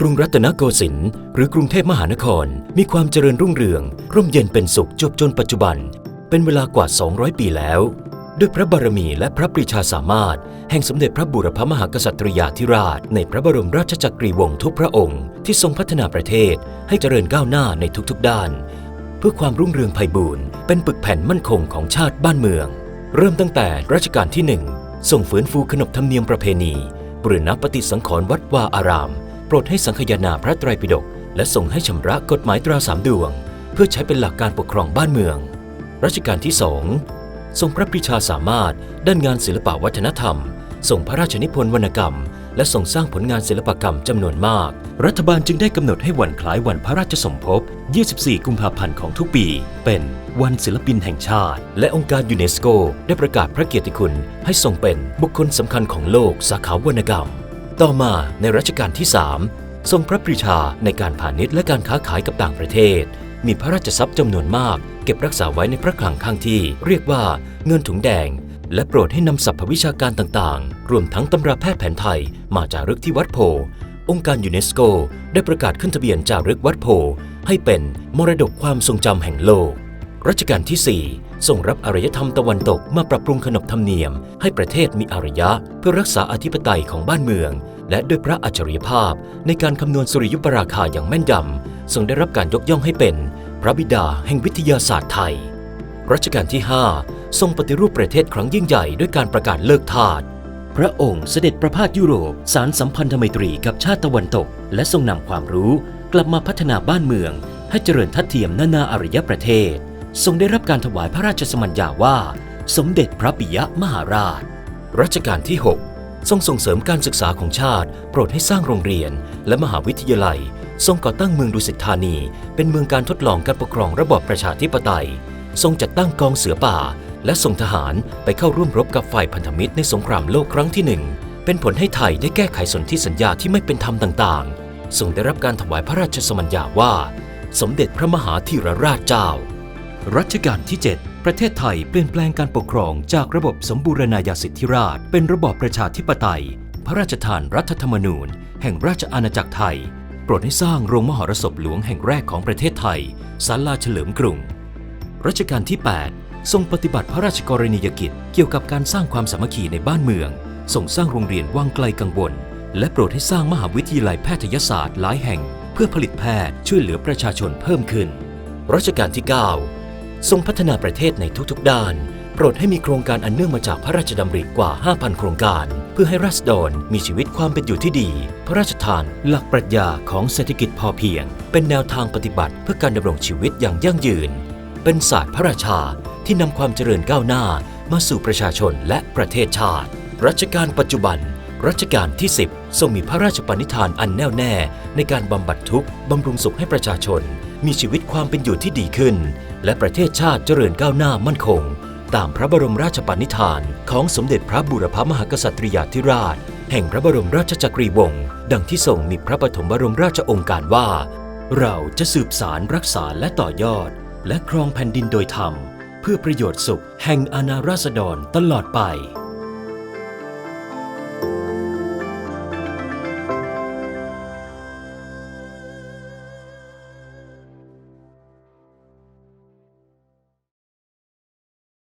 กรุงรัตนโกสินทร์หรือกรุงเทพมหานคร มีความเจริญรุ่งเรือง ร่มเย็นเป็นสุขจบจนปัจจุบัน เป็นเวลากว่า 200 ปีแล้ว ด้วยพระบารมีและพระปรีชาสามารถ แห่งสมเด็จพระบุรพมหากษัตริยาธิราช ในพระบรมราชจักรีวงศ์ทุกพระองค์ ที่ทรงพัฒนาประเทศให้เจริญก้าวหน้าในทุกๆด้าน เพื่อความรุ่งเรืองไพบูรณ์เป็นปึกแผ่นมั่นคงของชาติบ้านเมือง เริ่มตั้งแต่รัชกาลที่หนึ่งทรงฟื้นฟูขนบธรรมเนียมประเพณีบรืณปฏิสังขรณ์วัดวาอาราม โปรดให้สังคายนาพระไตรปิฎกและทรงให้ชำระกฎหมายตราสามดวง เพื่อใช้เป็นหลักการปกครองบ้านเมือง รัชกาลที่สองทรงพระปรีชาสามารถด้านงานศิลปวัฒนธรรมทรงพระราชนิพนธ์วรรณกรรม และทรงสร้างผลงานศิลปกรรมจำนวนมาก รัฐบาลจึงได้กำหนดให้วันคล้ายวันพระราชสมภพ 24 กุมภาพันธ์ของทุกปี เป็นวันศิลปินแห่งชาติ และองค์การยูเนสโก ได้ประกาศพระเกียรติคุณให้ทรงเป็นบุคคลสำคัญของโลกสาขาวรรณกรรม ต่อมาในรัชกาลที่ 3 ทรงพระปรีชาในการพาณิชย์และการค้าขายกับต่างประเทศ มีพระราชทรัพย์จำนวนมาก เก็บรักษาไว้ในพระคลังข้างที่ เรียกว่าเงินถุงแดง และโปรดให้นำสรรพวิชาการต่างๆ รวมทั้งตำราแพทย์แผนไทย มาจารึกที่วัดโพ องค์การยูเนสโก ได้ประกาศขึ้นทะเบียนจารึกวัดโพ ให้เป็นมรดกความทรงจำแห่งโลก รัชกาลที่ 4 ทรงรับอารยธรรมตะวันตกมาปรับปรุงขนบธรรมเนียม ให้ประเทศมีอารยะ เพื่อรักษาอธิปไตยของบ้านเมือง และด้วยพระอัจฉริยภาพ ในการคำนวณสุริยุปราคาอย่างแม่นยำทรงได้รับการยกย่องให้เป็น พระบิดาแห่งวิทยาศาสตร์ไทย รัชกาลที่ 5 ทรงปฏิรูปประเทศครั้งยิ่งใหญ่ด้วยการประกาศเลิกทาสพระองค์เสด็จประพาสยุโรป สารสัมพันธไมตรีกับชาติตะวันตก และทรงนำความรู้ กลับมาพัฒนาบ้านเมือง ให้เจริญทัดเทียมนานาอารยประเทศ ทรงได้รับการถวายพระราชสมัญญาว่า สมเด็จพระปิยมหาราช รัชกาลที่ 6 ทรงส่งเสริมการศึกษาของชาติ โปรดให้สร้างโรงเรียน และมหาวิทยาลัย ทรงก่อตั้งเมืองดุสิตธานี เป็นเมืองการทดลองการปกครองระบอบประชาธิปไตย ทรงจัดตั้งกองเสือป่า และส่งทหารไปเข้าร่วมรบกับฝ่ายพันธมิตรในสงครามโลกครั้งที่หนึ่งเป็นผลให้ไทยได้แก้ไขสนธิสัญญาที่ไม่เป็นธรรมต่างๆทรงได้รับการถวายพระราชสมัญญาว่า สมเด็จพระมหาธีรราชเจ้า รัชกาลที่ 7 ประเทศไทยเปลี่ยนแปลงการปกครองจากระบบสมบูรณาญาสิทธิราช เป็นระบอบประชาธิปไตย พระราชทานรัฐธรรมนูญ แห่งราชอาณาจักรไทย โปรดให้สร้างโรงมหรสพหลวงแห่งแรกของประเทศไทยศาลาเฉลิมกรุง รัชกาลที่ 8 ทรงปฏิบัติพระราชกรณียกิจเกี่ยวกับการสร้างความสามัคคีในบ้านเมืองทรงสร้างโรงเรียนว่างไกลกังวล และโปรดให้สร้างมหาวิทยาลัยแพทยศาสตร์หลายแห่ง เพื่อผลิตแพทย์ช่วยเหลือประชาชนเพิ่มขึ้น รัชกาลที่ 9 ทรงพัฒนาประเทศในทุกๆ ด้าน โปรดให้มีโครงการอันเนื่องมาจากพระราชดำริกว่า 5,000 โครงการ เพื่อให้ราษฎรมีชีวิตความเป็นอยู่ที่ดี พระราชทาน หลักปรัชญาของเศรษฐกิจพอเพียง เป็นแนวทางปฏิบัติเพื่อการดำรงชีวิตอย่างยั่งยืน เป็นศาสตร์พระราชาที่นำความเจริญก้าวหน้ามาสู่ประชาชนและประเทศชาติ รัชกาลปัจจุบัน รัชกาลที่ 10 ทรงมีพระราชปณิธานอันแน่วแน่ ในการบำบัดทุกข์บำรุงสุขให้ประชาชน มีชีวิตความเป็นอยู่ที่ดีขึ้น และประเทศชาติเจริญก้าวหน้ามั่นคง ตามพระบรมราชปณิธานของสมเด็จพระบุรพมหากษัตริยาธิราช แห่งพระบรมราชจักรีวงศ์ดังที่ทรงมีพระปฐมบรมราชองค์การว่า เราจะสืบสารรักษาและต่อยอด และครองแผ่นดินโดยธรรม เพื่อประโยชน์สุขแห่งอาณาราษฎรตลอดไป